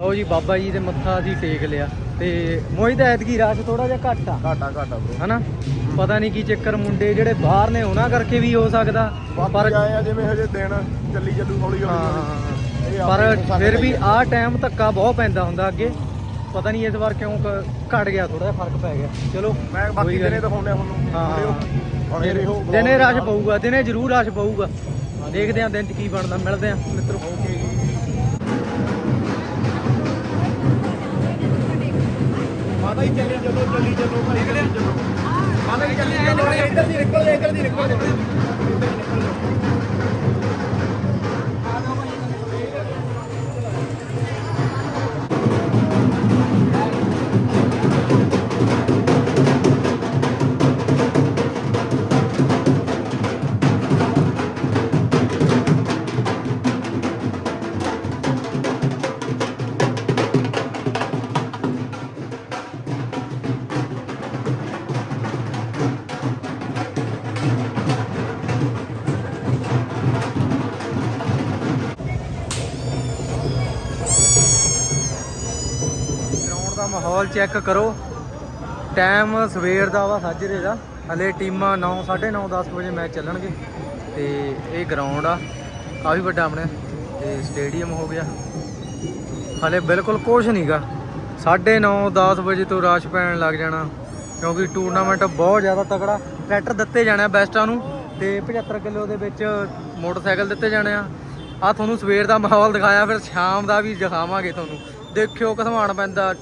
ਲਓ ਜੀ ਬਾਬਾ ਜੀ ਦੇ ਮੱਥਾ ਅਸੀਂ ਟੇਕ ਲਿਆ। ਤੇ ਮੋਹਿਤ ਐਤਕੀ ਰਾਸ਼ ਥੋੜਾ ਜਿਹਾ ਘੱਟ ਆ। ਘਾਟਾ ਘਾਟਾ ਬ్రో ਹਨਾ? ਪਤਾ ਨਹੀਂ ਕੀ ਚੱਕਰ ਮੁੰਡੇ ਜਿਹੜੇ ਬਾਹਰ ਨੇ ਉਹਨਾਂ ਕਰਕੇ ਵੀ ਹੋ ਸਕਦਾ। ਪਰ ਪਰ ਆਏ ਆ ਜਿਵੇਂ ਹਜੇ ਦਿਨ ਚੱਲੀ ਚੱਲੂ ਹੌਲੀ ਹੌਲੀ ਹਾਂ ਇਹ ਪਰ ਫਿਰ ਵੀ ਆਹ ਟਾਈਮ ਧੱਕਾ ਬਹੁਤ ਪੈਂਦਾ ਹੁੰਦਾ ਅੱਗੇ। ਪਤਾ ਨਹੀਂ ਇਸ ਵਾਰ ਕਿਉਂ ਕ- ਘਟ ਗਿਆ ਥੋੜਾ ਜਿਹਾ ਫ਼ਰਕ ਪੈ ਗਿਆ। ਚਲੋ ਮੈਂ ਬਾਕੀ ਕੋਈ ਗੱਲ ਦਿਨੇ ਦਿਖਾਉਂਦੇ ਹਾਂ। ਹੁਣ ਇਹ ਰਹੋ ਦਿਨੇ ਰਸ਼ ਪਊਗਾ ਦਿਨੇ ਜ਼ਰੂਰ ਰਸ਼ ਪਊਗਾ। ਦੇਖਦੇ ਆਂ ਦਿਨ ਚ ਕੀ ਬਣਦਾ ਮਿਲਦੇ ਆਂ ਮਾਤਾ ਹੀ ਚੱਲੀ ਚੱਲੋ ਚੱਲੀ ਚੱਲੋ ਭਾਈ, ਚੱਲੀ ਚੱਲੋ। ਚੱਲੀ ਚੱਲੋ, ਇੱਧਰ ਦੀ ਨਿਕਲ, ਇੱਧਰ ਦੀ ਨਿਕਲ। ਇੱਧਰ ਦੀ ਨਿਕਲ। ਚੈੱਕ ਕਰੋ। ਟਾਈਮ ਸਵੇਰ ਦਾ ਵਾ, ਸਾਜਰੇ ਦਾ। ਹਲੇ ਟੀਮਾਂ 9 9:30 10 ਵਜੇ ਮੈਚ ਚੱਲਣਗੇ। ਤੇ ਇਹ ਗਰਾਊਂਡ ਆ, ਕਾਫੀ ਵੱਡਾ ਆਪਣੇ, ਤੇ ਸਟੇਡੀਅਮ ਹੋ ਗਿਆ। ਹਲੇ ਬਿਲਕੁਲ ਕੁਝ ਨਹੀਂਗਾ 9:30 10 ਵਜੇ ਤੋਂ ਰਾਸ਼ ਪੈਣ ਲੱਗ ਜਾਣਾ, ਕਿਉਂਕਿ ਟੂਰਨਾਮੈਂਟ ਬਹੁਤ ਜ਼ਿਆਦਾ ਤਕੜਾ। ਟਰੈਕਟਰ ਦਿੱਤੇ ਜਾਣੇ ਆ ਬੈਸਟਾਂ ਨੂੰ, ਤੇ 75 ਕਿਲੋ ਦੇ ਵਿੱਚ ਮੋਟਰਸਾਈਕਲ ਦਿੱਤੇ ਜਾਣੇ ਆ। ਆ ਤੁਹਾਨੂੰ ਸਵੇਰ ਦਾ ਮਾਹੌਲ ਦਿਖਾਇਆ, ਫਿਰ ਸ਼ਾਮ ਦਾ ਵੀ ਦਿਖਾਵਾਂਗੇ ਤੁਹਾਨੂੰ। ਦੇਖਿਓ ਘਸਮਾਣ ਪੈਂਦਾ।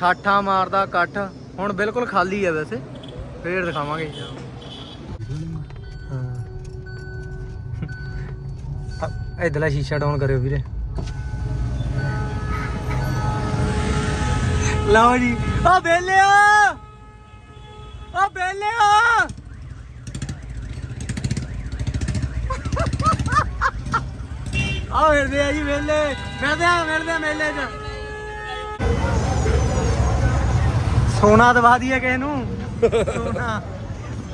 ਠਾਠਾ ਮਾਰਦਾ ਇਕੱਠ। ਹੁਣ ਬਿਲਕੁਲ ਖਾਲੀ ਆ ਵੈਸੇ। ਫੇਰ ਦਿਖਾਵਾਂਗੇ। ਹਾਂ। ਇਧਰਲਾ ਸ਼ੀਸ਼ਾ ਡਾਊਨ ਕਰਿਓ ਵੀਰੇ। ਲਓ ਜੀ। ਆ ਬੇਲਿਆ ਆ ਬੇਲਿਆ ਆ ਫਿਰਦੇ ਆ ਜੀ ਵੇਲੇ। ਮਿਲਦੇ ਆ, ਮਿਲਦੇ ਮੇਲੇ 'ਚ। ਸੋਨਾ ਦਵਾ ਦਈਏ ਕਿਸੇ ਨੂੰ। ਸੋਨਾ।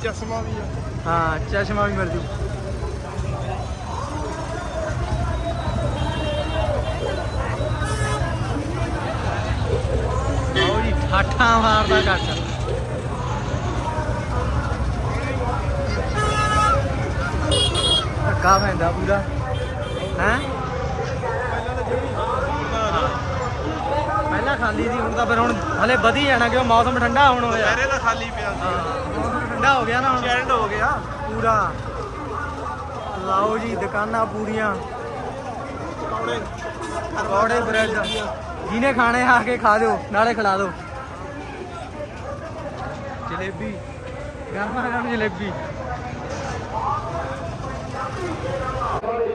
ਚਸ਼ਮਾ ਵੀ ਆ। ਹਾਂ ਚਸ਼ਮਾ ਵੀ ਮਿਲ ਜੂ। ਆਓ ਜੀ ਠਾਠਾ ਮਾਰਦਾ ਕੱਟ। ਧੱਕਾ ਪੈਂਦਾ ਪੂਰਾ। ਹੈ ਪਹਿਲਾਂ ਖਾਲੀ ਸੀ ਹੁਣ ਤਾਂ ਫਿਰ ਹੁਣ ਹਲੇ ਵਧੀ ਜਾਣਾ ਕਿਉਂ? ਮੌਸਮ ਠੰਡਾ ਹੁਣ ਹੋਇਆ। ਪਹਿਰੇ ਤਾਂ ਖਾਲੀ ਪਿਆ ਹਾਂ ਮੌਸਮ ਠੰਡਾ ਹੋ ਗਿਆ ਨਾ ਹੁਣ। ਐਂਡ ਹੋ ਗਿਆ। ਪੂਰਾ। ਲਾਓ ਜੀ ਦੁਕਾਨਾਂ ਪੂਰੀਆਂ। ਕੌੜੇ ਪਕੌੜੇ ਬ੍ਰੈਡ। ਜਿਹਨੇ ਖਾਣੇ ਆ ਕੇ ਖਾ ਦਿਓ ਨਾਲੇ ਖਿਲਾ ਦਿਓ। ਜਲੇਬੀ। ਗਰਮਾ ਗਰਮ ਜਲੇਬੀ।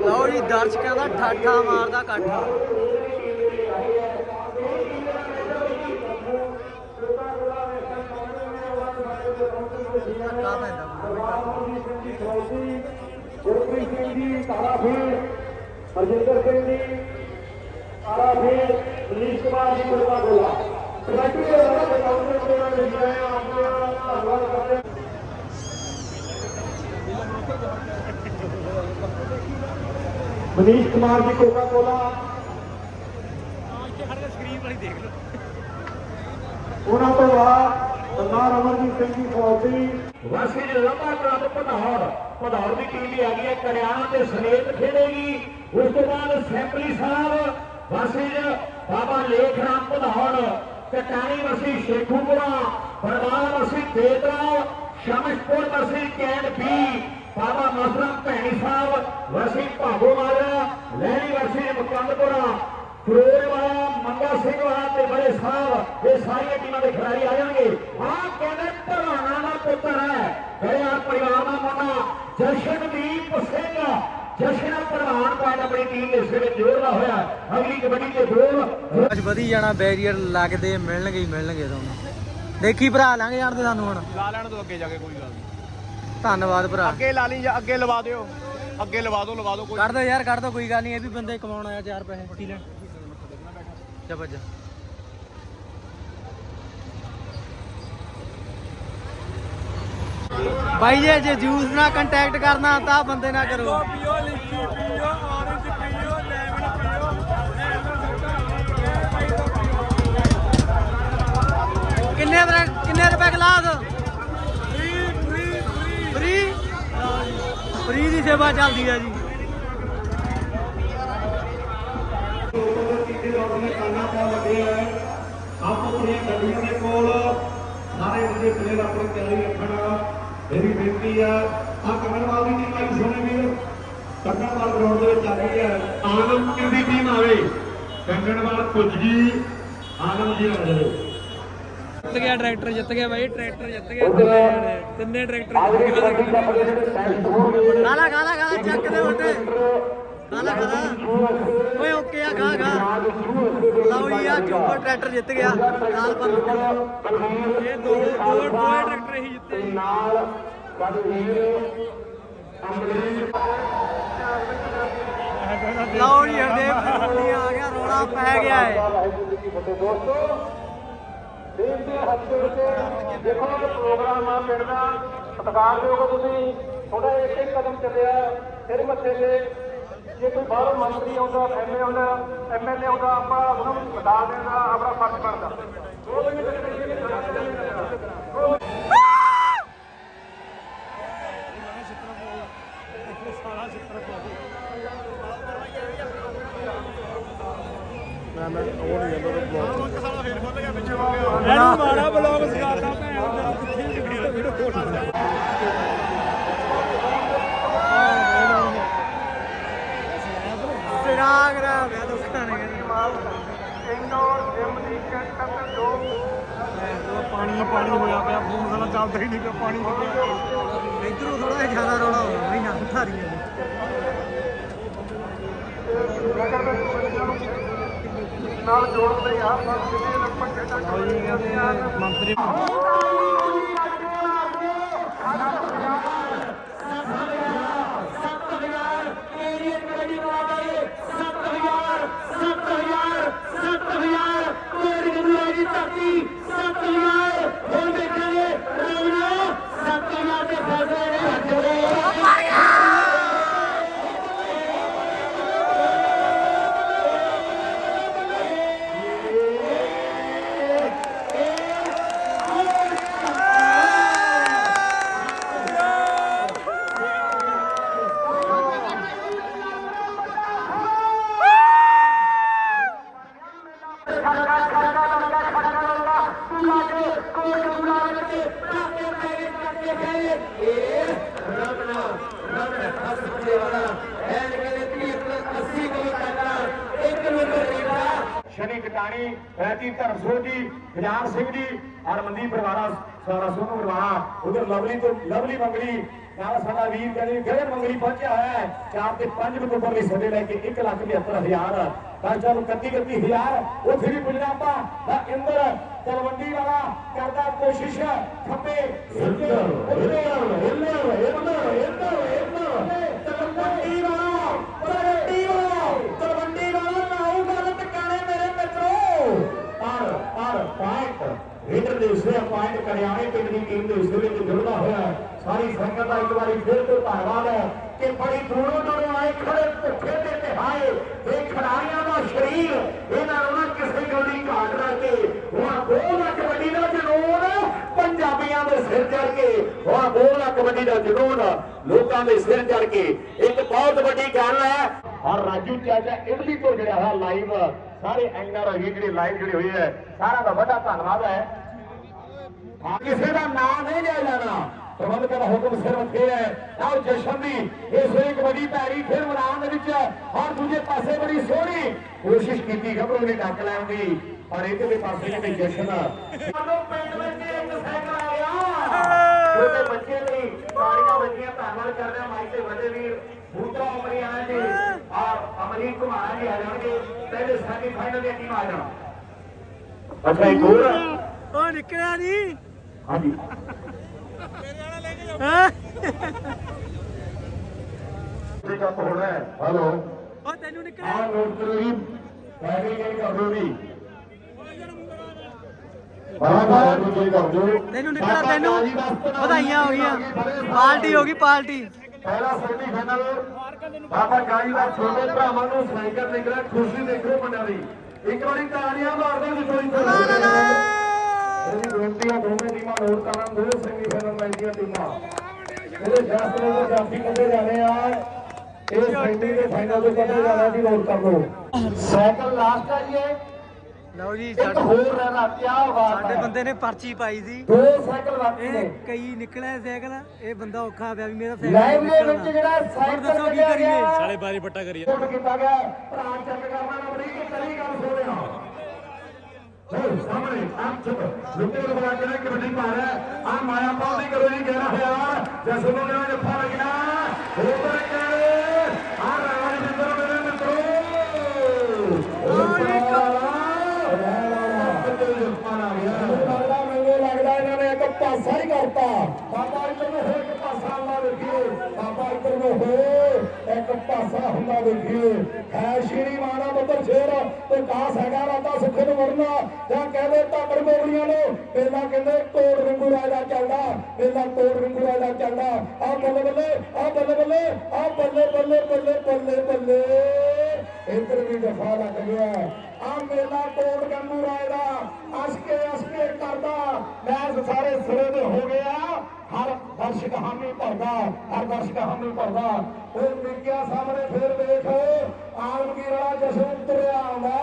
ਲਓ ਜੀ ਦਰਸ਼ਕਾਂ ਦਾ ਠਾਠਾ ਮਾਰਦਾ ਇਕੱਠ ਧੱਕਾ ਪੈਂਦਾ ਪੂਰਾ ਬਈ ਗੁਰਪ੍ਰੀਤ ਸਿੰਘ ਜੀ ਤਾਰਾ ਫੀਲ ਹਰਜਿੰਦਰ ਸਿੰਘ ਜੀ ਤਾਰਾ ਫੀਲ ਮਨੀਸ਼ ਕੁਮਾਰ ਜੀ ਕੋਲਾ ਬੋਲਾ ਕਮੇਟੀ ਦੇ ਵੱਲੋਂ ਕਾਉਂਟਰ ਦੇ ਨਾਲ ਲਿਖਿਆ ਹੈ ਆਪਣਾ ਧੰਨਵਾਦ ਕਰਦੇ ਹਾਂ। ਮਨੀਸ਼ ਕੁਮਾਰ ਜੀ ਕੋਕਾ ਕੋਲਾ ਉਹਨਾਂ ਤੋਂ ਬਾਅਦ ਸਰਦਾਰ ਅਮਰਜੀਤ ਸਿੰਘ ਜੀ ਫੌਜੀ ਵਾਸੀ ਜੀ ਲੰਬਾ ਕਲੱਬ ਪਧੌੜ ਪਧੌੜ ਦੀ ਟੀਮ ਵੀ ਆ ਗਈ ਹੈ ਕਰਿਆਣਾ ਤੇ ਸਮੇਤ ਖੇਡੇਗੀ। ਉਸ ਤੋਂ ਬਾਅਦ ਸੈਂਪਲੀ ਸਾਹਿਬ, ਵਾਸੀ ਬਾਬਾ ਲੇਖ ਰਾਮ ਪਧੌੜ ਕਟਾਣੀ ਵਸੀ ਸ਼ੇਖੂਪੁਰਾ ਬਰਮਾਲ ਵਸੀ ਦੇਤਰਾ ਸ਼ਮਸ਼ਪੁਰ ਵਸੀ ਕੈਂਡ ਬੀ, ਬਾਬਾ ਮਸਰਮ ਭੈਣੀ ਸਾਹਿਬ, ਵਸੀ ਭਾਗੋ ਮਾਜਰਾ ਲੈਣੀ ਵਸੀ ਮੁਕੰਦਪੁਰਾ, ਫਿਰੋਜ਼ ਵਾਲਾ, ਮੰਗਾ ਸਿੰਘ ਵਾਲਾ ਤੇ ਬੜੇ ਸਾਹਿਬ ਇਹ ਸਾਰੀਆਂ ਟੀਮਾਂ ਦੇ ਖਿਡਾਰੀ ਆ ਜਾਣਗੇ। ਆਹ ਕਹਿੰਦੇ ਭਰਾਣਾ ਦਾ ਪੁੱਤਰ ਹੈ ਗੜਿਆਲ ਪਰਿਵਾਰ ਦਾ ਮੁੰਡਾ ਜਸ਼ਨਦੀਪ ਸਿੰਘ ਜਸ਼ਨ ਪ੍ਰਧਾਨ ਪਾਇਨ ਆਪਣੀ ਟੀਮ ਦੇ ਸਿਰ ਜੋੜਦਾ ਹੋਇਆ। ਅਗਲੀ ਕਬੱਡੀ ਦੇ ਗੋਲ ਅੱਜ ਵਧੀ ਜਾਣਾ ਬੈਰੀਅਰ ਲੱਗਦੇ ਮਿਲਣਗੇ ਹੀ ਮਿਲਣਗੇ ਤੁਹਾਨੂੰ। ਦੇਖੀ ਭਰਾ ਲੰਘ ਜਾਣਦੇ ਸਾਨੂੰ ਹੁਣ। ਲਾ ਲੈਣ ਤੋਂ ਅੱਗੇ ਜਾ ਕੇ ਕੋਈ ਗੱਲ ਨਹੀਂ। ਧੰਨਵਾਦ ਭਰਾ। ਅੱਗੇ ਲਾ ਲਈ ਜਾਂ ਅੱਗੇ ਲਵਾ ਦਿਓ। ਅੱਗੇ ਲਵਾ ਦਿਓ ਲਵਾ ਦਿਓ ਕੋਈ ਕਰ ਦੋ ਯਾਰ ਕਰ ਦੋ ਕੋਈ ਗੱਲ ਨਹੀਂ। ਇਹ ਵੀ ਬੰਦੇ ਕਮਾਉਣ ਆਇਆ ਚਾਰ ਪੈਸੇ। ਕੀ ਲੈਣ? ਜਾ ਭੱਜ ਬਾਈ ਜੇ ਜੇ ਜੂਸ ਨਾਲ ਕੰਟੈਕਟ ਕਰਨਾ ਤਾਂ ਬੰਦੇ ਨਾਲ ਕਰੋ। ਪੀਓ ਲਿੱਚੀ ਕਿੰਨੇ ਕਿੰਨੇ ਰੁਪਏ ਗਲਾਸ? ਫਰੀ? ਫ੍ਰੀ ਦੀ ਸੇਵਾ ਚੱਲਦੀ ਹੈ ਜੀ। ਆਪ ਆਪਣੀਆਂ ਗੱਡੀਆਂ ਦੇ ਕੋਲ ਸਾਰੇ ਵਧੀਆ ਪਲੇਅਰ ਆਪਣੀ ਤਿਆਰੀ ਰੱਖਣਾ ਮੇਰੀ ਬੇਨਤੀ ਆ ਆ ਕਮਲਵਾਲ ਦੀ ਟੀਮ ਆਈ ਸੋਨੇ ਵੀਰ। ਕੰਗਣਵਾਲ ਗਰਾਊਂਡ ਦੇ ਵਿੱਚ ਆ ਰਹੀ ਹੈ ਆਨੰਦ ਦੀ ਟੀਮ ਆਵੇ? ਕੰਗਣਵਾਲ ਕੁੱਜੀ ਆਨੰਦ ਜੀ ਆ ਜਾਓ ਜਿੱਤ ਗਿਆ ਟਰੈਕਟਰ ਜਿੱਤ ਗਿਆ ਬਾਈ ਟਰੈਕਟਰ ਜਿੱਤ ਗਿਆ। ਤਿੰਨੇ ਟਰੈਕਟਰ ਹੋ ਗਏ। ਗਾਲਾ ਗਾਲਾ ਗਾਲਾ ਚੱਕ ਦੇ ਉੱਤੇ ਗਾਲਾ ਗਾਲਾ ਓਏ ਓਕੇ ਆ, ਗਾ ਗਾ। ਲਓ ਜੀ ਆ ਜੂਪਰ ਟਰੈਕਟਰ ਜਿੱਤ ਗਿਆ। ਨਾਲ ਪਰ ਇਹ ਦੋ ਦੋ ਦੋ ਟਰੈਕਟਰ ਹੀ ਜਿੱਤੇ ਜੀ। ਨਾਲ ਕਦਵੀਰ ਅੰਬਰੀਸ਼ ਲਓ ਜੀ, ਹਰਦੇਵ ਸਿੰਘ ਆ ਗਿਆ, ਰੋਲਾ ਪੈ ਗਿਆ ਏ। ਵਾਹਿਗੁਰੂ ਜੀ ਕੀ ਫਤਿਹ ਦੋਸਤੋ ਦੇਸ਼ ਦੇ ਹੱਥੇ ਵਿੱਚ ਦੇਖੋ ਇਹ ਪ੍ਰੋਗਰਾਮ ਆ ਪਿੰਡ ਦਾ। ਸਤਿਕਾਰ ਦਿਓਗੇ ਤੁਸੀਂ। ਥੋੜਾ ਇੱਕ ਇੱਕ ਕਦਮ ਚੱਲਿਆ। ਫਿਰ ਮੱਥੇ ਤੇ ਜੇ ਕੋਈ ਬਾਹਰੋਂ ਮੰਤਰੀ ਆਉਂਦਾ ਐਮਏ ਆਉਂਦਾ ਐਮਐਲਏ ਆਉਂਦਾ ਆਪਾਂ ਉਹਨਾਂ ਨੂੰ ਬਤਾ ਦੇਣਾ, ਆਪਣਾ ਫਰਜ਼ ਬਣਦਾ। ਦੋ ਮਿੰਟ ਦੇ ਵਿੱਚ ਇਹ ਖੜਾ ਚੱਲੇਗਾ ਇਹਨੂੰ ਮਾੜਾ ਬਲੌਗ ਸਿਖਾਤਾ ਭੈਣ ਸਿਰਾਗ ਰਾ ਗਿਆ ਦੁੱਖਾਂ ਨੇ ਇੰਡੋਰ ਜਿਮ ਦੀ ਕੰਟੈਂਟ ਜੋ ਪਾਣੀ ਪਾਣੀ ਹੋਇਆ ਪਿਆ ਫੋਨ ਸਾਲਾ ਚੱਲਦਾ ਹੀ ਨਹੀਂ ਪਿਆ ਪਾਣੀ ਹੋ ਗਿਆ। ਇਧਰੋਂ ਥੋੜਾ ਜਿਹਾ ਜ਼ਿਆਦਾ ਰੋਲਾ ਹੋ ਬਈ ਨਾ ਧਾਰੀਆਂ ਨਾਲ ਜੋੜਦੇ ਆ। ਬਸ ਜਿਹੜੇ ਖੇਡਾਂ ਮੰਤਰੀ ਸ਼ਨੀ ਕਟਾਣੀ ਐਤੀ ਧਰਮਸੋਤ ਜੀ ਖਜਾਨ ਸਿੰਘ ਜੀ ਔਰ ਮਨਦੀਪ ਪਰਿਵਾਰਾ ਸਾਰਾ ਸੋਨੂੰ ਪਰਿਵਾਰਾ ਉਧਰ ਲਵਲੀ ਤੋਂ ਲਵਲੀ ਮੰਗਲੀ ਨਾਲ ਸਾਡਾ ਵੀਰ ਕਹਿੰਦੇ ਗਗਨ ਮੰਗਲੀ ਪਹੁੰਚਿਆ ਹੋਇਆ ਹੈ ਚਾਰ ਤੇ ਪੰਜ ਅਕਤੂਬਰ ਲਈ ਸਦੇ ਲੈ ਕੇ 1 ਲੱਖ 75000 ਤਾਂ ਚਲੋ 31 31000 ਉੱਥੇ ਵੀ ਪੁੱਜਣਾ ਆਪਾਂ ਤਾਂ ਇੰਦਰ ਤਲਵੰਡੀ ਵਾਲਾ ਕਰਦਾ ਕੋਸ਼ਿਸ਼ ਖੱਬੇ ਸੱਜੇ ਉੱਤੇ ਹਿੱਲਰ ਹਿੱਲਰ ਹਿੱਲਰ ਹਿੱਲਰ ਤਲਵੰਡੀ ਵਾਲਾ ਤਲਵੰਡੀ ਪੁਆਇੰਟ ਦੇ ਉਸੇ ਪੁਆਇੰਟ ਕਰਿਆਣੇ ਪਿੰਡ ਦੀ ਟੀਮ ਦੇ ਉਸੇ ਵਿੱਚ ਜੁੜਦਾ ਹੋਇਆ ਸਾਰੀ ਸੰਗਤ ਦਾ ਇੱਕ ਵਾਰੀ ਫਿਰ ਤੋਂ ਧੰਨਵਾਦ ਹੈ ਕਿ ਬੜੀ ਦੂਰੋਂ ਦੂਰੋਂ ਆਏ, ਖੜੇ ਭੁੱਖੇ ਤੇ ਤਿਹਾਏ ਇਹ ਖਿਡਾਰੀਆਂ ਦਾ ਸਰੀਰ ਇਹਨਾਂ ਨੂੰ ਕਿਸੇ ਗੱਲ ਦੀ ਘਾਟ ਰੱਖ ਕੇ ਹੁਣ ਦੋ ਲੱਖ ਵੱਡੀ ਦਾ ਜਨੂਨ, ਪੰਜਾਬੀਆਂ ਦੇ ਸਿਰ ਚੜ ਕੇ। ਹੁਣ ਦੋ ਲੱਖ ਵੱਡੀ ਦਾ ਜਨੂਨ, ਲੋਕਾਂ ਦੇ ਸਿਰ ਚੜ ਕੇ। ਇੱਕ ਬਹੁਤ ਵੱਡੀ ਗੱਲ ਹੈ ਔਰ ਰਾਜੂ ਚਾਚਾ ਇਟਲੀ ਤੋਂ ਜਿਹੜਾ ਹੈ ਲਾਈਵ ਸਾਰੇ ਐਂਗਰ ਹੈਗੇ ਜਿਹੜੇ ਲਾਈਵ ਜਿਹੜੇ ਹੋਏ ਹੈ ਸਾਰਾ ਦਾ ਵੱਡਾ ਧੰਨਵਾਦ ਹੈ। ਕਿਸੇ ਦਾ ਨਾਮ ਨਹੀਂ ਲਿਆ ਜਾਣਾ। ਪ੍ਰਬੰਧਕ ਦਾ ਹੁਕਮ ਸਿਰ ਰੱਖੇ ਹੈ। ਆਓ ਜਸ਼ਨ ਦੀ ਇਸ ਵੇਲੇ ਕਬੱਡੀ ਪੈਰੀ ਫਿਰ ਮੈਦਾਨ ਦੇ ਵਿੱਚ ਔਰ ਦੂਜੇ ਪਾਸੇ ਬੜੀ ਸੋਹਣੀ ਕੋਸ਼ਿਸ਼ ਕੀਤੀ ਖਬਰੋਂ ਨੇ ਡੱਕ ਲੈਣ ਦੀ ਪਰ ਇਹਦੇ ਪਾਸੇ ਜਿਹੜੇ ਜਸ਼ਨ ਸਾਨੂੰ ਪਿੰਡ ਵਿੱਚ ਇੱਕ ਸਾਈਕਲ ਆ ਗਿਆ। ਛੋਟੇ ਬੱਚੇ ਲਈ ਤਾੜੀਆਂ ਵੱਜੀਆਂ ਧੰਨਵਾਦ ਕਰਦੇ ਹਾਂ ਮਾਈ ਤੇ ਵੱਡੇ ਵੀਰ ਬੂਟਾ ਉਮਰੀ ਆਏ ਜੀ ਔਰ ਅਮਰੀਕ ਕੁਮਾਰ ਜੀ ਆ ਜਾਣਗੇ। ਪਹਿਲੇ ਸੈਮੀ ਫਾਈਨਲ ਦੀ ਟੀਮ ਆ ਜਾਣਾ। ਅੱਛਾ ਇੱਕ ਹੋਰ ਉਹ ਨਿਕਲਿਆ ਨਹੀਂ ਹਾਂਜੀ। ਕੱਪ ਹੋਣਾ ਹੈ ਹਲੋ। ਉਹ ਤੈਨੂੰ ਨਿਕਲਿਆ ਆਹ ਨੋਟ ਕਰੋ ਜੀ ਪੈਸੇ ਕਿਹੜੀ ਕਰ ਦਿਓ ਜੀ ਬਾਬਾ ਨੂੰ ਕੀ ਕਰ ਦਿਓ ਤੈਨੂੰ ਨਿਕਲਿਆ ਤੈਨੂੰ ਵਧਾਈਆਂ ਹੋ ਗਈਆਂ। ਪਾਰਟੀ ਹੋ ਗਈ ਪਾਰਟੀ। ਪਹਿਲਾ ਸੈਮੀ ਫਾਈਨਲ ਬਾਬਾ ਗਾਈ ਦਾ ਛੋਟੇ ਭਰਾਵਾਂ ਨੂੰ ਸਾਈਕਲ ਨਿਕਲਿਆ ਖੁਸ਼ੀ ਦੇਖੋ ਮੁੰਡਿਆਂ ਦੀ। ਇੱਕ ਵਾਰੀ ਤਾੜੀਆਂ ਮਾਰ ਦਿਓ ਜੀ ਇਹਦੀ ਬੇਨਤੀ ਆ ਦੋਵੇਂ ਟੀਮਾਂ ਨੋਟ ਕਰਨ ਦੋ ਸੈਮੀ ਫਾਈਨਲ ਮੈਚ ਦੀਆਂ ਟੀਮਾਂ। ਇਹਦੇ ਫੈਸਲੇ ਦੇ ਜਾਫੀ ਕੱਢੇ ਜਾਣੇ ਆ ਇਹ ਸੈਂਡੀ ਦੇ ਫਾਈਨਲ ਦੇ ਕੱਢੇ ਜਾਣਾ ਜੀ ਨੋਟ ਕਰ ਲਓ। ਸਾਈਕਲ ਲਾਸਟ ਆ ਜੀ ਇਹ। ਲਓ ਜੀ ਸਾਡੇ ਹੈ ਬੰਦੇ ਨੇ ਪਰਚੀ ਪਾਈ ਸੀ। ਦੋ ਸਾਈਕਲ ਬਾਕੀ ਇਹ ਨੇ। ਕਈ ਨਿਕਲਿਆ ਸਾਈਕਲ ਇਹ ਬੰਦਾ ਔਖਾ ਪਿਆ ਵੀ ਮੇਰਾ ਲਾਈਵ ਸਾਈਕਲ ਦੇ ਵਿੱਚ ਜਿਹੜਾ ਸਾਈਕਲ ਦੱਸੋ ਕੀ ਕਰੀਏ? ਗਿਆ। ਸਾਲੇ ਬਾਰੀ ਪੱਟਾ ਕਰੀਏ। ਕੋਟ ਕੀਤਾ ਗਿਆ। ਭਰਾ ਚੈੱਕ ਕਰਨਾ ਨੰਬਰੀ ਕਿ ਕਰੀ ਗੱਲ ਸੋਦੇ ਹਾਂ ਸਾਹਮਣੇ ਆਪ ਚੁੱਪ। ਲੁੱਟੇ ਨੂੰ ਬਣਾ ਕੇ ਨਾ ਕਬੱਡੀ ਰਿਹਾ ਆ ਮਾਇਆ ਪਾਉ ਨਹੀਂ ਕਰੋ ਜੀ 11000 ਜੈਸੋ ਨੂੰ ਜਿਹੜਾ ਜੱਫਾ ਲੱਗਣਾ ਉਧਰ ਕੇ ਆ ਰਾਜ ਜਿੰਦਰ ਮੇਰੇ ਮਿੱਤਰੋ। ਉਹ ਲੱਗਦਾ ਮੈਨੂੰ ਲੱਗਦਾ ਇਹਨਾਂ ਨੇ ਇੱਕ ਪਾਸਾ ਹੀ ਕਰਤਾ। ਬਾਬਾ ਇੱਧਰ ਨੂੰ ਹੋ ਇੱਕ ਪਾਸਾ ਹੁੰਦਾ ਵੇਖੀਏ। ਬਾਬਾ ਇੱਧਰ ਨੂੰ ਹੋ ਇੱਕ ਪਾਸਾ ਹੁੰਦਾ ਵੇਖੀਏ। ਹੈ ਸ਼੍ਰੀ ਮਾਨਾ ਤੇ ਕਾਸ ਹੈਗਾ ਰਾਤਾ ਸੁੱਖੇ ਨੂੰ ਵਰਨਾ, ਜਾਂ ਕਹਿੰਦੇ ਧਾਕੜ ਗੋਲੀਆਂ ਨੂੰ ਪਹਿਲਾਂ ਕਹਿੰਦੇ ਤੋੜ ਰਿੰਗੂ ਰਾਜਾ ਚੱਲਦਾ ਪਹਿਲਾਂ ਤੋੜ ਰਿੰਗੂ ਰਾਜਾ ਚੱਲਦਾ। ਆ ਬੱਲੇ ਬੱਲੇ ਆ ਬੱਲੇ ਬੱਲੇ ਆ ਬੱਲੇ ਬੱਲੇ ਬੱਲੇ ਬੱਲੇ ਬੱਲੇ। ਇੱਧਰ ਵੀ ਦਫਾ ਲੱਗ ਗਿਆ। ਆ ਮੇਲਾ ਤੋੜ ਗੰਗੂ ਰਾਏ ਦਾ। ਅਸਕੇ ਅਸਕੇ ਕਰਦਾ। ਮੈਚ ਸਾਰੇ ਸਿਰੇ ਦੇ ਹੋ ਗਿਆ। ਹਰ ਦਰਸ਼ਕ ਹਾਮੀ ਭਰਦਾ, ਹਰ ਦਰਸ਼ਕ ਹਾਮੀ ਭਰਦਾ। ਉਹ ਮਿੱਕਿਆ ਸਾਹਮਣੇ ਫੇਰ ਵੇਖ। ਆਲਮਗੀਰ ਵਾਲਾ ਜਸ਼ਨ ਤੁਰਿਆ ਆਉਂਦਾ।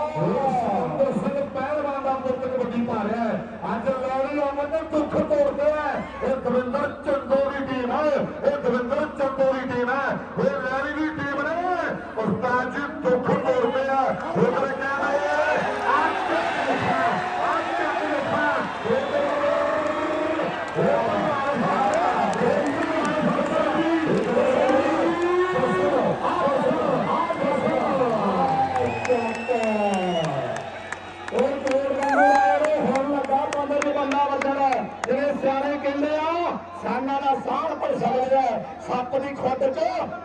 ਸਿੰਘ ਪਹਿਲਵਾਨ ਦਾ ਪੁੱਤ ਕਬੱਡੀ ਪਾ ਰਿਹਾ ਅੱਜ ਲੈਣੀ ਆਮਦ ਨੇ ਦੁੱਖ ਤੋੜਦੇ ਹੈ। ਇਹ ਦਵਿੰਦਰ ਚੰਦੋ ਦੀ ਟੀਮ ਹੈ। ਇਹ ਦਵਿੰਦਰ ਚੰਦੋ ਦੀ ਟੀਮ ਹੈ। ਇਹ ਲੈਣੀ ਦੀ ਟੀਮ ਨੇ। ਉਸਤਾਦ ਜੀ ਦੁੱਖ ਤੋੜਦੇ ਆ ਉਧਰ ਕਹਿੰਦੇ ਅੱਜ ਅੱਜ ਉਹ ਤੋੜ ਗੰਗੂ ਹੁਣ ਲੱਗਾ ਬੰਦੇ ਨੂੰ ਬੰਦਾ ਵੱਜਣਾ ਜਿਹੜੇ ਸਿਆਣੇ ਕਹਿੰਦੇ ਆ ਸਾਨਾਂ ਦਾ ਸਾਹ ਪਰ ਸਕਦਾ ਹੈ, ਸੱਪ ਦੀ ਖੁੱਡ 'ਚ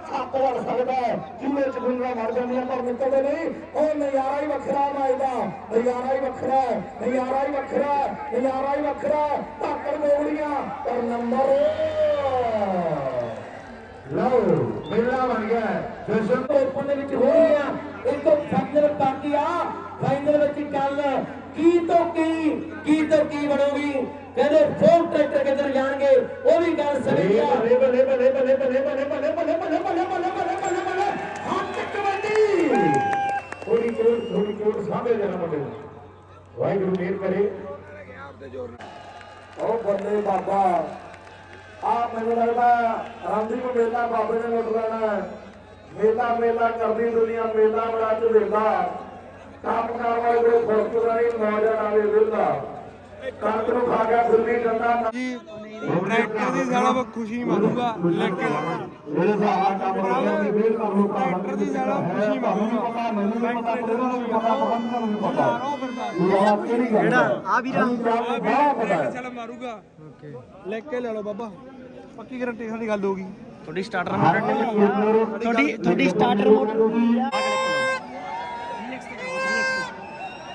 ਸੱਪ ਵੜ ਸਕਦਾ ਹੈ, ਚੂਹੇ 'ਚ ਗੁੰਗਾ ਮਰ ਜਾਂਦੀਆਂ ਪਰ ਨਿਕਲਦੇ ਨਹੀਂ ਉਹ ਨਜ਼ਾਰਾ ਹੀ ਵੱਖਰਾ ਮਾਇਦਾ ਨਜ਼ਾਰਾ ਹੀ ਵੱਖਰਾ ਹੈ, ਨਜ਼ਾਰਾ ਹੀ ਵੱਖਰਾ ਹੈ, ਨਜ਼ਾਰਾ ਹੀ ਵੱਖਰਾ ਹੈ। ਧਾਕੜ ਗੋਲੀਆਂ ਪਰ ਨੰਬਰ ਲਓ ਮੇਲਾ ਬਣ ਗਿਆ ਹੈ। ਜਸ਼ਨ ਓਪਨ ਦੇ ਵਿੱਚ ਹੋ ਰਹੀ ਆ ਇੱਕ ਫਾਈਨਲ ਬਾਕੀ ਆ ਫਾਈਨਲ ਵਿੱਚ ਕੱਲ ਕੀ ਤੋਂ ਕੀ ਕੀ ਤੋਂ ਕੀ ਬਣੂਗੀ ਕਹਿੰਦੇ ਫੋਰ ਟਰੈਕਟਰ ਕਿੱਧਰ ਜਾਣਗੇ ਉਹ ਵੀ ਗੱਲ ਸਹੀ ਆ ਬੱਲੇ ਬੱਲੇ ਬੱਲੇ ਬੱਲੇ ਬੱਲੇ ਬੱਲੇ ਬੱਲੇ ਬੱਲੇ ਬੱਲੇ ਬੱਲੇ ਬੱਲੇ ਬੱਲੇ ਬੱਲੇ ਬੱਲੇ ਹੱਥ ਕਬੱਡੀ ਥੋੜੀ ਕੋਲ ਥੋੜੀ ਕੋਲ ਸਾਹਮਣੇ ਜਰਾ ਮੁੰਡੇ ਵਾਹਿਗੁਰੂ ਮਿਹਰ ਕਰੇ। ਉਹ ਬੰਦੇ ਬਾਬਾ, ਆ ਮੈਨੂੰ ਲੱਗਦਾ ਰਾਮਦੀ ਮੇਲਾ ਬਾਬੇ ਨੇ ਲੁੱਟ ਲੈਣਾ ਮੇਲਾ ਮੇਲਾ ਕਰਦੀ ਦੁਨੀਆ, ਮੇਲਾ ਬੜਾ ਝਵੇਲਾ। ਕੰਮ ਕਰਨ ਵਾਲੇ ਕੋਈ ਫੋਰਚੂਨਰ ਨਹੀਂ ਨੌਜਵਾਨ ਆਵੇ ਵਿਰਲਾ ਜੀ ਟਰੈਕਟਰ ਲੋ ਟਰੈਕਟਰ ਗੱਲ ਜਿਹੜਾ ਆ ਤੁਹਾਡੀ ਸਟਾਰਟਰ ਮੋਟਰ ਤੁਹਾਡੀ ਤੁਹਾਡੀ ਸਟਾਰਟਰ ਮੋਟਰ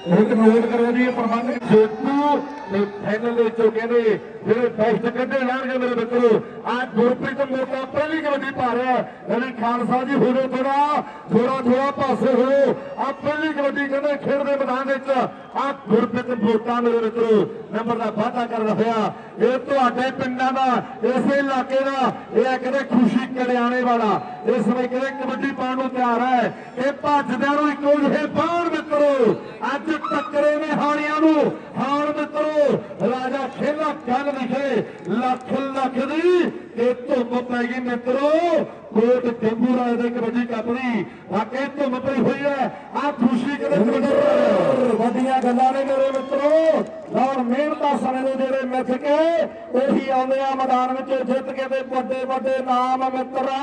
ਇੱਕ ਨੋਟ ਕਰੋ ਜੀ ਇਹ ਪ੍ਰਬੰਧਕ ਜੇਤੂ ਤੇ ਫਾਈਨਲ ਦੇ ਵਿੱਚੋਂ ਕਹਿੰਦੇ, ਜਿਹੜੇ ਬੈਸਟ ਕੱਢੇ ਜਾਣਗੇ ਮੇਰੇ ਮਿੱਤਰੋ ਅੱਜ ਗੁਰਪ੍ਰੀਤ ਮੋਟਾ ਪਹਿਲੀ ਕਬੱਡੀ ਪਾ ਰਿਹਾ ਰਵੀ ਖਾਲਸਾ ਜੀ ਹੋਰੋ ਥੋੜਾ ਥੋੜਾ ਥੋੜਾ ਪਾਸੇ ਹੋ ਆ ਪਹਿਲੀ ਕਬੱਡੀ ਕਹਿੰਦੇ ਖੇਡ ਦੇ ਮੈਦਾਨ ਵਿੱਚ ਆ ਗੁਰਪ੍ਰੀਤ ਮੋਟਾ ਮੇਰੇ ਮਿੱਤਰੋ ਨੰਬਰ ਦਾ ਵਾਅਦਾ ਕਰ ਰਿਹਾ ਇਹ ਤੁਹਾਡੇ ਪਿੰਡਾਂ ਦਾ, ਇਸੇ ਇਲਾਕੇ ਦਾ, ਇਹ ਹੈ ਕਹਿੰਦੇ ਖੁਸ਼ੀ ਕਲਿਆਣੇ ਵਾਲਾ। ਇਸ ਸਮੇਂ ਕਹਿੰਦੇ ਕਬੱਡੀ ਪਾਉਣ ਨੂੰ ਤਿਆਰ ਹੈ। ਇਹ ਭੱਜਦਿਆਂ ਨੂੰ ਇੱਕੋ ਜਿਹੇ ਬਾਣ ਮਿੱਤਰੋ, ਅੱਜ ਟੱਕਰੇ ਨੇ ਹਾਣੀਆਂ ਨੂੰ। ਹਾਣ ਮਿੱਤਰੋ, ਰਾਜਾ ਖੇਲਾ ਗੱਲ ਵਿਖੇ ਲੱਖ ਲੱਖ ਦੀ ਤੇ ਧੁੰਮ ਪੈ ਗਈ ਮਿੱਤਰੋ। ਕੋਟ ਡੰਗੂ ਰਾਜ ਦੇ ਕਬੱਡੀ ਕੱਪ ਦੀ। ਵਾਕਈ ਧੁੰਮ ਪਈ ਹੋਈ ਹੈ। ਆ ਖੁਸ਼ੀ ਕਿਤੇ ਕਬੱਡੀ ਵੱਡੀਆਂ ਗੱਲਾਂ ਨੇ ਮੇਰੇ ਮਿੱਤਰੋ। ਲੌਰ ਮਿਹਨਤਾਂ ਸਮੇਂ ਦੇ ਜਿਹੜੇ ਮਿੱਥ ਕੇ, ਉਹੀ ਆਉਂਦੇ ਆ ਮੈਦਾਨ ਵਿੱਚ ਜਿੱਤ ਕੇ ਤੇ ਵੱਡੇ ਵੱਡੇ ਨਾਮ ਮਿੱਤਰਾ।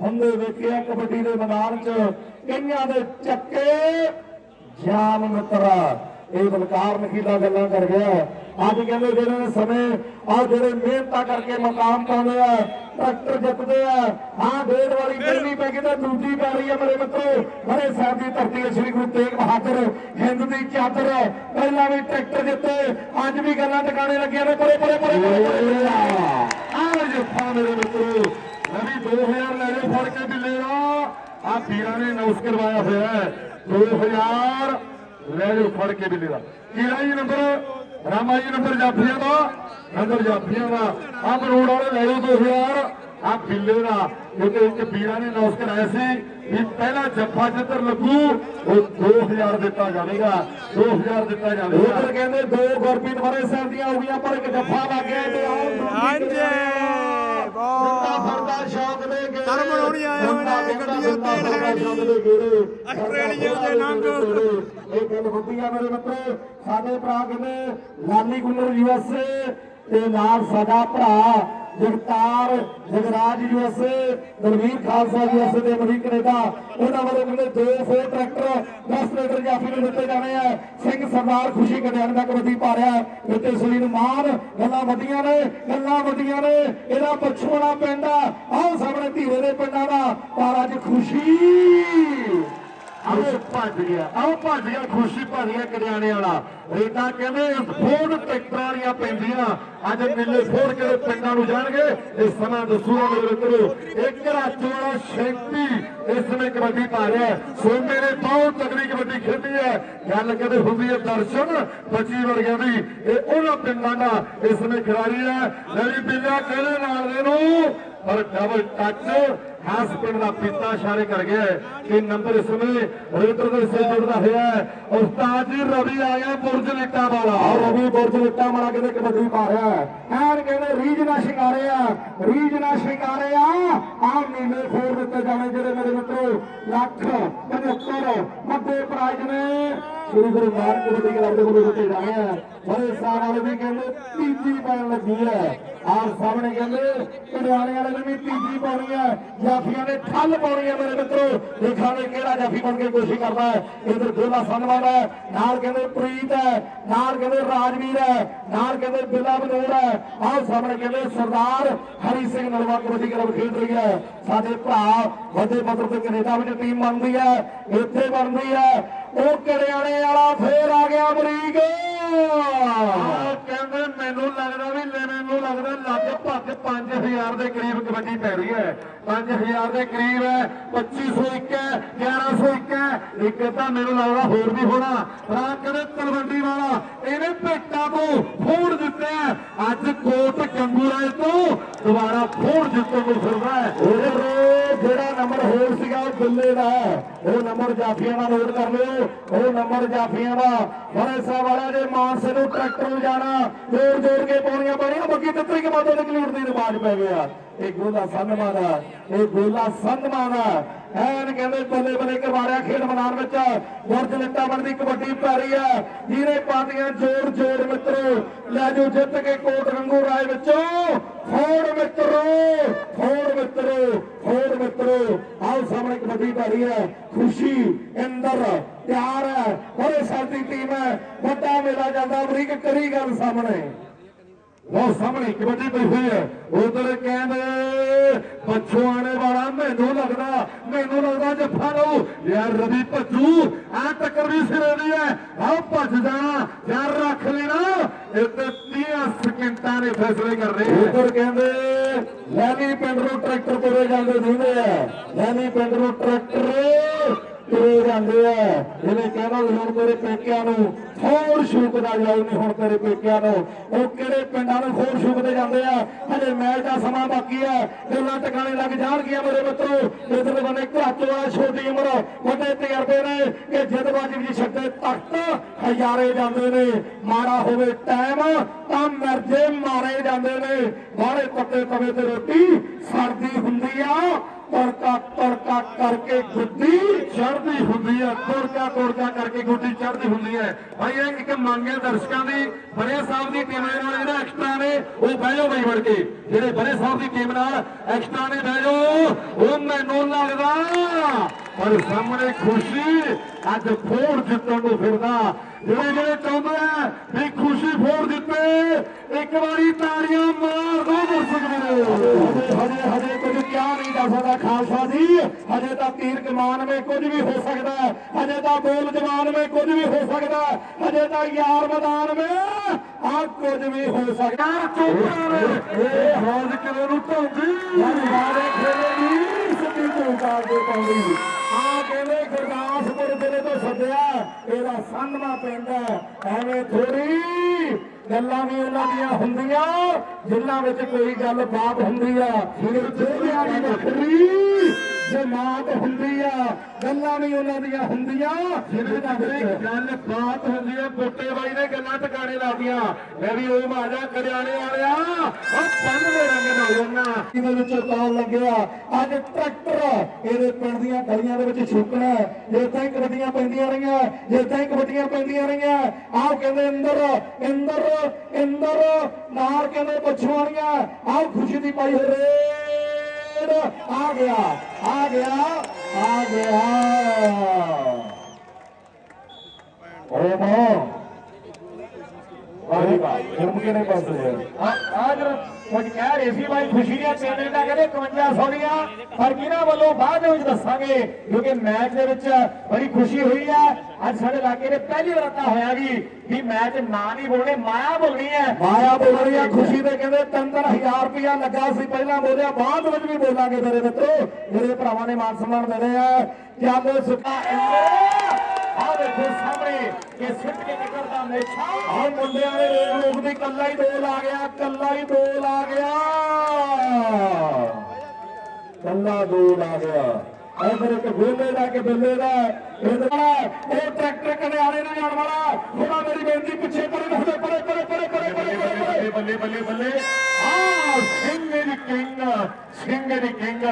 ਹੁੰਦੇ ਵੇਖਿਆ ਕਬੱਡੀ ਦੇ ਮੈਦਾਨ 'ਚ, ਕਈਆਂ ਦੇ ਚੱਕੇ ਜਾਮ ਮਿੱਤਰਾ। ਇਹ ਬਲਕਾਰ ਨਖੀਲਾ ਗੱਲਾਂ ਕਰ ਗਿਆ ਅੱਜ ਕਹਿੰਦੇ ਜਿਹੜੇ ਨੇ ਸਮੇਂ ਆ ਜਿਹੜੇ ਮਿਹਨਤਾਂ ਕਰਕੇ ਮਕਾਮ ਪਾਉਂਦੇ ਆ ਟਰੈਕਟਰ ਜਿੱਤਦੇ ਆ ਹਾਂ ਡੇਢ ਵਾਲੀ ਪਹਿਲੀ ਪੈ ਗਈ ਤਾਂ ਦੂਜੀ ਪੈ ਰਹੀ ਹੈ ਮੇਰੇ ਮਿੱਤਰੋ। ਬੜੇ ਸਾਹਿਬ ਦੀ ਧਰਤੀ ਹੈ ਸ੍ਰੀ ਗੁਰੂ ਤੇਗ ਬਹਾਦਰ ਹਿੰਦ ਦੀ ਚਾਦਰ ਪਹਿਲਾਂ ਵੀ ਟਰੈਕਟਰ ਜਿੱਤੇ ਅੱਜ ਵੀ ਗੱਲਾਂ ਟਿਕਾਣੇ ਲੱਗੀਆਂ ਨੇ। ਪਰੇ ਪਰੇ ਪਰੇ ਪਰੇ ਆਹ ਜੱਫਾ ਮੇਰੇ ਮਿੱਤਰੋ। ਨਵੀਂ 2000 ਲੈ ਲਿਓ ਫੜ ਕੇ ਬਿੱਲੇ ਦਾ। ਆ ਵੀਰਾਂ ਨੇ ਅਨਾਉਂਸ ਕਰਵਾਇਆ ਹੋਇਆ ਹੈ। 2000 ਲੈ ਲਿਓ ਫੜ ਕੇ ਬਿੱਲੇ ਦਾ। ਕਿਹੜਾ ਜੀ ਨੰਬਰ ਰਾਮਾ ਜੀ ਨੰਬਰ ਜਾਫੀਆਂ ਦਾ ਨੰਬਰ ਜਾਫੀਆਂ ਦਾ। ਆ ਬਰੋੜ ਵਾਲੇ ਲੈ ਲਓ 2000 ਆ ਬਿੱਲੇ ਦਾ। ਕਿਉਂਕਿ ਇੱਕ ਵੀਰਾਂ ਨੇ ਨੌਸ ਕਰਾਇਆ ਸੀ ਵੀ ਪਹਿਲਾ ਜੱਫਾ ਜਿੱਧਰ ਲੱਗੂ ਉਹ 2000 ਦਿੱਤਾ ਜਾਵੇਗਾ। 2000 ਦਿੱਤਾ ਜਾਵੇਗਾ। ਉਧਰ ਕਹਿੰਦੇ ਦੋ ਗੁਰਪ੍ਰੀਤ ਬਾਰੇ ਸਾਹਿਬ ਦੀਆਂ ਹੋ ਗਈਆਂ ਪਰ ਇੱਕ ਜੱਫਾ ਲੱਗ ਗਿਆ ਤੇ ਆਓ ਹਾਂਜੀ, ਧਰਮ ਬਣਾਉਣੀ ਆਏ ਹੋਏ ਨੇ, ਗੱਡੀਆਂ ਤੇਲ ਹੈ ਨੀ। ਆਸਟ੍ਰੇਲੀਆ ਦੇ ਨੰਗ। ਇਹ ਗੱਲ ਹੁੰਦੀ ਆ ਮੇਰੇ ਮਿੱਤਰੋ ਸਾਡੇ ਭਰਾ ਕਹਿੰਦੇ ਲਾਲੀ ਗੁੱਲਰ ਯੂਐਸਏ ਤੇ ਨਾਲ ਸਾਡਾ ਭਰਾ ਜਗਤਾਰ ਜਗਰਾਜ ਯੂਐਸਏ ਦਲਵੀਰ ਖਾਲਸਾ ਯੂਐਸਏ ਦੇ ਅਮਰੀਕ ਕੈਨੇਡਾ। ਉਹਨਾਂ ਵੱਲੋਂ ਕਹਿੰਦੇ ਦੋ ਫੋਰ ਟਰੈਕਟਰ 10 ਲੀਟਰ ਜਾਫੀ ਨੂੰ ਦਿੱਤੇ ਜਾਣੇ ਆ। ਸਿੰਘ ਸਰਦਾਰ ਖੁਸ਼ੀ ਕਟਿਆਣ ਦਾ ਕਬੱਡੀ ਪਾ ਰਿਹਾ ਇੱਥੇ ਸਲੀਨ ਮਾਨ ਗੱਲਾਂ ਵੱਡੀਆਂ ਨੇ ਗੱਲਾਂ ਵੱਡੀਆਂ ਨੇ। ਇਹਦਾ ਪਛੋਣਾ ਪਿੰਡ ਆ। ਆਹ ਸਾਹਮਣੇ ਧੀਰੇ ਦੇ ਪਿੰਡਾਂ ਦਾ। ਪਰ ਅੱਜ ਖੁਸ਼ੀ। ਭੱਜ ਗਿਆ ਆਓ ਭੱਜ ਗਿਆ ਖੁਸ਼ੀ ਭੱਜ ਗਿਆ ਕਰਿਆਣੇ ਵਾਲਾ। ਰੇਟਾ ਕਹਿੰਦੇ ਫੋਨ ਟਰੈਕਟਰਾਂ ਵਾਲੀਆਂ ਪੈਂਦੀਆਂ। ਅੱਜ ਮੇਲੇ ਫੋੜ ਕੇ ਪਿੰਡਾਂ ਨੂੰ ਜਾਣਗੇ? ਇਹ ਸਮਾਂ ਦੱਸੂਗਾ ਮੇਰੇ ਮਿੱਤਰੋ। ਇੱਕ ਰਾਜੋ ਸ਼ੈਂਤੀ ਇਸ ਸਮੇਂ ਕਬੱਡੀ ਪਾ ਰਿਹਾ ਹੈ। ਸੋਮੇ ਨੇ ਬਹੁਤ ਤਗੜੀ ਕਬੱਡੀ ਖੇਡੀ ਹੈ। ਗੱਲ ਕਦੇ ਹੁੰਦੀ ਹੈ ਦਰਸ਼ਨ ਬੱਚੀ ਵਰਗਿਆਂ ਦੀ। ਇਹ ਉਹਨਾਂ ਪਿੰਡਾਂ ਦਾ ਇਸ ਸਮੇਂ ਖਿਡਾਰੀ ਹੈ। ਲੈਣੀ ਬਿੱਲਾ ਕਹਿੰਦੇ ਨਾਲ ਦੇ ਨੂੰ, ਪਰ ਡਬਲ ਟੱਚ ਖਾਸ ਪਿੰਡ ਦਾ ਪੀਤਾ ਇਸ਼ਾਰੇ ਕਰ ਗਿਆ ਕਿ ਨੰਬਰ ਇਸ ਸਮੇਂ ਰੇਡਰ ਦੇ ਸੇ ਜੁੜਦਾ ਹੋਇਆ ਉਸਤਾਦ ਜੀ ਰਵੀ ਆ ਗਿਆ ਬੁਰਜ ਲਿੱਟਾ ਵਾਲਾ। ਰਵੀ ਬੁਰਜ ਲਿੱਟਾ ਵਾਲਾ ਕਹਿੰਦੇ ਕਬੱਡੀ ਪਾ ਰਿਹਾ ਹੈ। ਕਹਿੰਦੇ ਰੀਜ ਨਾ ਸ਼ਿਕਾਰੇ ਆ ਰੀਜ ਨਾ ਸ਼ਿਕਾਰੇ ਆ। ਆ ਨੀਲੇ ਫੋਰ ਦਿੱਤੇ ਜਾਣੇ ਜਿਹੜੇ ਮੇਰੇ ਮਿੱਤਰੋ, ਲੱਖ 75 ਵੱਡੇ ਪ੍ਰਾਈਜ਼ ਨੇ। ਸ਼੍ਰੀ ਗੁਰੂ ਨਾਨਕ ਕਬੱਡੀ ਕਲੱਬ ਦੇ ਵੱਲੋਂ ਦਿੱਤੇ ਜਾਣੇ ਆ। ਬੜੇ ਸਾਲ ਵਾਲੇ ਵੀ ਕਹਿੰਦੇ ਤੀਜੀ ਪੈਣ ਲੱਗੀ ਹੈ। ਆਹ ਸਾਹਮਣੇ ਕਹਿੰਦੇ ਪਟਿਆਲੇ ਵਾਲੇ ਨੇ ਵੀ ਤੀਜੀ ਪਾਉਣੀ ਹੈ। ਜਾਫੀਆਂ ਨੇ ਠੱਲ ਪਾਉਣੀ ਹੈ ਮੇਰੇ ਮਿੱਤਰੋ। ਦੇਖਾਂਗੇ ਕਿਹੜਾ ਜਾਫੀ ਬਣ ਕੇ ਕੋਸ਼ਿਸ਼ ਕਰਦਾ ਹੈ। ਇਧਰ ਗੋਲਾ ਸੰਨਵਾਨ ਹੈ, ਨਾਲ ਕਹਿੰਦੇ ਪ੍ਰੀਤ ਹੈ, ਨਾਲ ਕਹਿੰਦੇ ਰਾਜਵੀਰ ਹੈ, ਨਾਲ ਕਹਿੰਦੇ ਬਿੱਲਾ ਬਨੂਰ ਹੈ। ਆਹ ਸਾਹਮਣੇ ਕਹਿੰਦੇ ਸਰਦਾਰ ਹਰੀ ਸਿੰਘ ਨਲਵਾ ਕਬੱਡੀ ਕਲੱਬ ਖੇਡ ਰਹੀ ਹੈ। ਸਾਡੇ ਭਰਾ ਵੱਡੇ ਪੱਧਰ ਤੇ ਕੈਨੇਡਾ ਵਿੱਚ ਟੀਮ ਬਣਦੀ ਹੈ, ਇੱਥੇ ਬਣਦੀ ਹੈ। ਉਹ ਕੜਿਆਣੇ ਵਾਲਾ ਫੇਰ ਆ ਗਿਆ ਅਮਰੀਕ। ਕਹਿੰਦੇ ਮੈਨੂੰ ਲੱਗਦਾ ਵੀ ਲੈਣਾ 5000 ਦੇ ਕਰੀਬ ਕਬੱਡੀ ਪੈ ਰਹੀ ਹੈ। 5000 ਦੇ ਕਰੀਬ ਹੈ 2501 ਹੈ 1101 ਹੈ। ਇੱਕ ਤਾਂ ਮੈਨੂੰ ਲੱਗਦਾ ਹੋਰ ਵੀ ਹੋਣਾ। ਰਾ ਕਹਿੰਦੇ ਤਲਵੰਡੀ ਵਾਲਾ, ਇਹਨੇ ਭੇਟਾ ਤੋਂ ਫੋੜ ਦਿੱਤੇ ਅੱਜ ਕੋਟ ਰਾਜ ਤੋਂ ਦੁਬਾਰਾ ਫੋੜ ਜਿੱਤਣ ਨੂੰ ਫਿਰਦਾ ਹੈ। ਜਿਹੜਾ ਨੰਬਰ ਹੋਰ ਸੀਗਾ ਉਹ ਬਿੱਲੇ ਦਾ ਉਹ ਨੰਬਰ ਜਾਫੀਆਂ ਦਾ ਨੋਟ ਕਰ ਲਿਓ। ਉਹ ਨੰਬਰ ਜਾਫੀਆਂ ਦਾ। ਬੜੇ ਸਾਹਿਬ ਵਾਲਿਆਂ ਦੇ ਮਾਨਸੇ ਨੂੰ ਟਰੈਕਟਰ ਨੂੰ ਜਾਣਾ। ਜੋੜ ਜੋੜ ਕੇ ਪਾਉਣੀਆਂ ਪੈਣੀਆਂ। ਬੱਕੀ ਤੱਤਰੀ ਕੇ ਮਾਤੋਂ ਨਿਕਲੂੜ ਦੀ ਰਿਵਾਜ ਪੈ ਗਿਆ। ਇਹ ਗੋਲਾ ਸੰਧਮਾ ਦਾ ਇਹ ਗੋਲਾ ਸੰਧਮਾ ਦਾ ਐਨ ਕਹਿੰਦੇ ਬੱਲੇ ਬੱਲੇ ਕਰਵਾੜਿਆ ਖੇਡ ਮੈਦਾਨ ਵਿੱਚ। ਗੁਰਜ ਲੱਟਾ ਬਣਦੀ ਕਬੱਡੀ ਪੈ ਰਹੀ ਹੈ। ਜਿਹਨੇ ਪਾਦੀਆਂ ਜੋੜ ਜ਼ੋਰ ਮਿੱਤਰੋ। ਲੈ ਜੋ ਜਿੱਤ ਕੇ ਕੋਟ ਰੰਗੂ ਰਾਏ ਵਿੱਚੋਂ। ਫੋੜ ਮਿੱਤਰੋ। ਫੋੜ ਮਿੱਤਰੋ। ਫੋੜ ਮਿੱਤਰੋ, ਆਓ ਸਾਹਮਣੇ ਕਬੱਡੀ ਭਾਰੀ ਹੈ, ਖੁਸ਼ੀ, ਇੰਦਰ, ਪਿਆਰ ਹੈ ਔਰ ਸਾਡੀ ਟੀਮ ਹੈ, ਵੱਡਾ ਮੇਲਾ ਜਾਂਦਾ, ਅਮਰੀਕ ਕਰੀ ਗੱਲ ਸਾਹਮਣੇ। ਉਹ ਸਾਹਮਣੇ ਕਬੱਡੀ ਪਈ ਹੋਈ ਹੈ। ਉਧਰ ਕਹਿੰਦੇ, ਪੱਛੋਂ ਆਣੇ ਵਾਲਾ ਮੈਨੂੰ ਲੱਗਦਾ ਮੈਨੂੰ ਲੱਗਦਾ ਜੱਫਾ ਲਓ ਯਾਰ ਰਵੀ ਭੱਜੂ ਆ ਟੱਕਰ ਵੀ ਸਿਰੇ ਦੀ ਹੈ। ਆਹ ਭੱਜ ਜਾਣਾ ਯਾਰ ਰੱਖ ਲੈਣਾ। ਇਹ ਤੇ 30 ਸਕਿੰਟਾਂ ਦੇ ਫੈਸਲੇ ਕਰਨੇ ਉਧਰ ਕਹਿੰਦੇ ਲੈਣੀ ਪਿੰਡ ਨੂੰ ਟਰੈਕਟਰ ਤੁਰੇ ਜਾਂਦੇ ਦਿੰਦੇ ਆ। ਪਿੰਡ ਨੂੰ ਟਰੈਕਟਰ ਤੁਰੇ ਜਾਂਦੇ ਆ? ਇਹਨੇ ਕਹਿੰਦਾ ਹੁਣ ਤੇਰੇ ਪੇਕਿਆਂ ਨੂੰ ਹੋਰ ਸ਼ੂਕਦਾ ਜਾਉ ਨਹੀਂ ਹੁਣ ਤੇਰੇ ਪੇਕਿਆਂ ਨੂੰ। ਉਹ ਕਿਹੜੇ ਪਿੰਡਾਂ ਨੂੰ ਹੋਰ ਸ਼ੂਕਦੇ ਜਾਂਦੇ ਆ? ਹਜੇ ਮੈਚ ਦਾ ਸਮਾਂ ਬਾਕੀ ਆ। ਗੱਲਾਂ ਟਿਕਾਣੇ ਲੱਗ ਜਾਣਗੀਆਂ ਮੇਰੇ ਮਿੱਤਰੋ। ਇਧਰਲੇ ਬੰਨੇ ਘਾਟੋ ਵਾਲਾ ਛੋਟੀ ਉਮਰ, ਵੱਡੇ ਤਜਰਬੇ ਨੇ ਕਿ ਜਿੱਦਬਾਜੀ ਵਿੱਚ ਛੱਡੇ ਤਖਤ ਹਜ਼ਾਰੇ ਜਾਂਦੇ ਨੇ। ਮਾੜਾ ਹੋਵੇ ਟਾਈਮ ਤਾਂ ਮਰਜੇ ਮਾਰੇ ਜਾਂਦੇ ਨੇ। ਬਾਹਲੇ ਪੱਤੇ ਤਵੇ ਤੇ ਰੋਟੀ ਸੜਦੀ ਹੁੰਦੀ ਆ। ਤੜਕਾ ਤੜਕਾ ਕਰਕੇ ਗੁੱਡੀ ਚੜਦੀ ਹੁੰਦੀ ਹੈ। ਤੜਕਾ ਤੜਕਾ ਕਰਕੇ ਗੁੱਡੀ ਚੜਦੀ ਹੁੰਦੀ ਹੈ। ਭਾਈ, ਇਹ ਇੱਕ ਮੰਗ ਹੈ ਦਰਸ਼ਕਾਂ ਦੀ, ਬੜੇ ਸਾਹਿਬ ਦੀ ਟੀਮ ਨਾਲ ਜਿਹੜਾ ਐਕਸਟਰਾ ਨੇ, ਉਹ ਬਹਿ ਜਾਓ ਬਈ ਵੜ ਕੇ। ਜਿਹੜੇ ਬੜੇ ਸਾਹਿਬ ਦੀ ਟੀਮ ਨਾਲ ਐਕਸਟਰਾ ਨੇ, ਬਹਿ ਜਾਓ। ਉਹ ਮੈਨੂੰ ਲੱਗਦਾ, ਪਰ ਸਾਹਮਣੇ ਖੁਸ਼ੀ ਅੱਜ ਫੋੜ ਜਿੱਤਣ ਨੂੰ ਫਿਰਦਾ। ਜਿਹੜੇ ਜਿਹੜੇ ਚਾਹੁੰਦੇ ਆ ਵੀ ਖੁਸ਼ੀ ਫੋੜ ਜਿੱਤੇ, ਇੱਕ ਵਾਰੀ ਤਾੜੀਆਂ ਮਾਰ ਦੋ ਦਰਸ਼ਕ ਵੀਰੋ। ਹਜੇ ਹਜੇ ਹਜੇ ਕੁਝ ਕਿਹਾ ਨਹੀਂ ਜਾ ਸਕਦਾ ਖਾਲਸਾ ਜੀ। ਹਜੇ ਤਾਂ ਤੀਰ ਕਮਾਨ ਵਿੱਚ ਕੁਝ ਵੀ ਹੋ ਸਕਦਾ ਹੈ। ਹਜੇ ਤਾਂ ਬੋਲ ਜਵਾਨ ਵਿੱਚ ਕੁਝ ਵੀ ਹੋ ਸਕਦਾ ਹੈ। ਹਜੇ ਤਾਂ ਯਾਰ ਮੈਦਾਨ ਵਿੱਚ ਆ ਕੁਝ ਵੀ ਹੋ ਸਕਦਾ ਇਹ ਹਾਲ ਕਿਵੇਂ ਨੂੰ ਢਾਉਂਦੀ ਯਾਰੇ ਖੇਲੇਗੀ ਸਿੱਧੀ ਝੂਠਾ ਦੇ ਪਾਉਂਦੀ। ਆ ਕਹਿੰਦੇ ਗੁਰਦਾਸਪੁਰ ਜ਼ਿਲ੍ਹੇ ਤੋਂ ਸੱਦਿਆ। ਇਹਦਾ ਸੰਧਵਾ ਪਿੰਡ ਐਵੇਂ ਥੋੜੀ ਗੱਲਾਂ ਵੀ ਉਹਨਾਂ ਦੀਆਂ ਹੁੰਦੀਆਂ ਜਿਨ੍ਹਾਂ ਵਿੱਚ ਕੋਈ ਗੱਲ ਬਾਤ ਹੁੰਦੀ ਆ। ਫਿਰ ਦੋਹਾਂ ਦੀ ਵੱਖਰੀ ਜਮਾਤ ਹੁੰਦੀ ਆ ਗੱਲਾਂ ਵੀ ਉਹਨਾਂ ਦੀਆਂ ਹੁੰਦੀਆਂ। ਜਿਹਨਾਂ ਵਿੱਚ ਗੱਲ ਬਾਤ ਹੁੰਦੀ ਆ ਬੁੱਟੇ ਬਾਈ ਨੇ ਗੱਲਾਂ ਟਿਕਾਣੇ ਲਾਦੀਆਂ ਮੈਂ ਵੀ ਉਹ ਮਾਜਾ ਕਰਿਆਣੇ ਵਾਲਿਆ। ਉਹ ਪੰਨ ਦੇ ਰੰਗ ਨਾਲ ਉਹਨਾਂ। ਇਹਦੇ ਵਿੱਚ ਕਾਲ ਲੱਗਿਆ ਅੱਜ ਟਰੈਕਟਰ ਇਹਦੇ ਪਿੰਡ ਦੀਆਂ ਗਲੀਆਂ ਦੇ ਵਿੱਚ ਛੁਕਣਾ ਜੇ ਤਾਂ ਹੀ ਕਬੱਡੀਆਂ ਪੈਂਦੀਆਂ ਰਹੀਆਂ ਜੇ ਤਾਂ ਹੀ ਕਬੱਡੀਆਂ ਪੈਂਦੀਆਂ ਰਹੀਆਂ। ਆਹ ਕਹਿੰਦੇ ਅੰਦਰ ਅੰਦਰ ਅੰਦਰ ਨਾਲ ਕਹਿੰਦੇ ਪਛਵਾਣੀਆਂ ਆਹ ਖੁਸ਼ੀ ਦੀ ਪਾਈ ਰੇਡ ਆ ਗਿਆ ਆ ਗਿਆ ਆ ਗਿਆ। ਓਏ ਮੋ। ਵਾਹ ਵਾਹ ਜੁਰਮ ਕਿਹਨੇ ਪਾਸੇ ਆ ਆਜ ਕੁਝ ਕਹਿ ਰਹੇ ਸੀ ਭਾਈ ਖੁਸ਼ੀ ਦੀਆਂ ਪੇਮੈਂਟ ਦਾ ਕਹਿੰਦੇ 5100 ਦੀਆਂ ਪਰ ਕਿਹਨਾਂ ਵੱਲੋਂ ਬਾਅਦ ਵਿੱਚ ਦੱਸਾਂਗੇ? ਕਿਉਂਕਿ ਮੈਚ ਦੇ ਵਿੱਚ ਬੜੀ ਖੁਸ਼ੀ ਹੋਈ ਹੈ ਅੱਜ ਸਾਡੇ ਇਲਾਕੇ ਦੇ ਪਹਿਲੀ ਵਾਰ ਤਾਂ ਹੋਇਆ ਵੀ ਵੀ ਮੈਚ ਨਾ ਨਹੀਂ ਬੋਲਣੇ, ਮਾਇਆ ਬੋਲਣੀ ਹੈ। ਮਾਇਆ ਬੋਲਣੀ ਹੈ ਖੁਸ਼ੀ ਦੇ ਕਹਿੰਦੇ 3000 ਰੁਪਇਆ ਲੱਗਾ ਸੀ, ਪਹਿਲਾਂ ਬੋਲਿਆ, ਬਾਅਦ ਵਿੱਚ ਵੀ ਬੋਲਾਂਗੇ ਮੇਰੇ ਮਿੱਤਰੋ। ਮੇਰੇ ਭਰਾਵਾਂ ਨੇ ਮਾਨ ਸਨਮਾਨ ਦੇਣੇ ਆ। ਕਿਆ ਸੁੱਕਾ ਆ ਦੇਖੋ ਸਾਹਮਣੇ ਇਹ ਸਿੱਟ ਕੇ ਨਿਕਲਦਾ ਮੇਛਾ। ਆ ਮੁੰਡਿਆਂ ਦੇ ਰੇਡ ਰੋਕ ਦੀ ਕੱਲਾ ਹੀ ਡੋਲ ਆ ਗਿਆ, ਕੱਲਾ ਹੀ ਦੋਲ ਆ ਗਿਆ। ਕੱਲਾ ਦੋਲ ਆ ਗਿਆ। అందరికి భూమేడాకి బెల్లేడా ఎదురా ఏ ట్రాక్టర్ కనే ఆడేనా ఆడవాడా ਥੋੜਾ ਮੇਰੀ ਬੇਨਤੀ ਪਿੱਛੇ ਪਰੇ ਪਰੇ ਪਰੇ ਪਰੇ ਪਰੇ ਪਰੇ ਪਰੇ ਬੱਲੇ ਬੱਲੇ ਬੱਲੇ ਆ ਸਿੰਘ ਦੀ ਕਿੰਗ ਸਿੰਘ ਦੀ ਕਿੰਗ।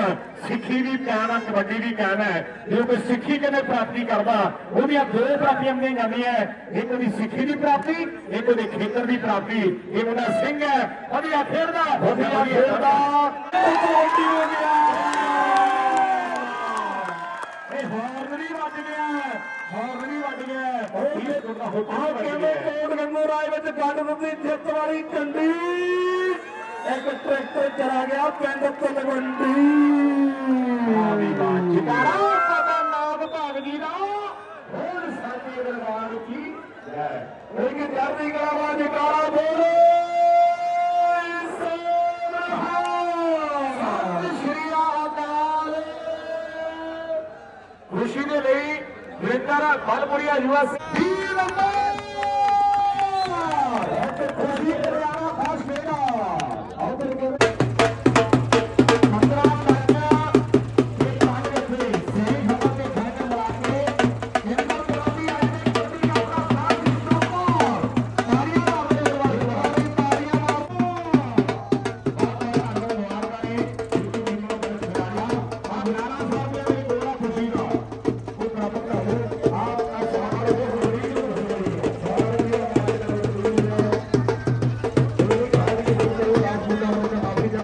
ਸਿੱਖੀ ਦੀ ਕਾਨ ਆ ਕਬੱਡੀ ਦੀ ਕਾਨ ਹੈ ਜੇ ਕੋਈ ਸਿੱਖੀ ਕਨੇ ਪ੍ਰਾਪਤੀ ਕਰਦਾ ਉਹਦੀਆਂ ਦੋ ਪ੍ਰਾਪਤੀਆਂ ਮੰਗੀਆਂ ਜਾਂਦੀਆਂ। ਇੱਕ ਦੀ ਸਿੱਖੀ ਦੀ ਪ੍ਰਾਪਤੀ ਇੱਕ ਉਹਦੇ ਖੇਤਰ ਦੀ ਪ੍ਰਾਪਤੀ। ਇਹ ਉਹਦਾ ਸਿੰਘ ਹੈ ਵਧੀਆ ਖੇਡਦਾ ਵਧੀਆ ਖੇਡਦਾ। ਹੋ ਗਿਆ ਹਾਰਨ ਵੀ ਵੱਜ ਗਿਆ ਇਹ ਤੁਹਾਡਾ ਹੁਕਮ ਕਹਿੰਦੇ ਕੋਟ ਗੰਗੂ ਰਾਏ ਵਿੱਚ ਗੱਡ ਦਿੱਤੀ? ਜਿੱਤ ਵਾਲੀ ਝੰਡੀ ਇੱਕ ਟਰੈਕਟਰ ਚਲਾ ਗਿਆ ਪਿੰਡ ਤਲਵੰਡੀ। ਆਵੀ ਬਾਤ ਜਕਾਰਾ ਪਤਾ ਨਾਮ ਭਾਗ ਜੀ ਦਾ। ਹੁਣ ਸਾਡੇ ਦਰਬਾਰ ਕੀ ਜੈ ਇੱਕ ਚੜ੍ਹਦੀ ਕਲਾ ਦਾ ਜਕਾਰਾ ਬੋਲੋ ਖੁਸ਼ੀ ਦੇ ਲਈ ಜಿಲ್ಲಾಧಿಕಾರ ಬಾಲಮುರಿಯ ನಿವಾಸಿ ಖುಷಿ ಕಲ್ಯಾಣ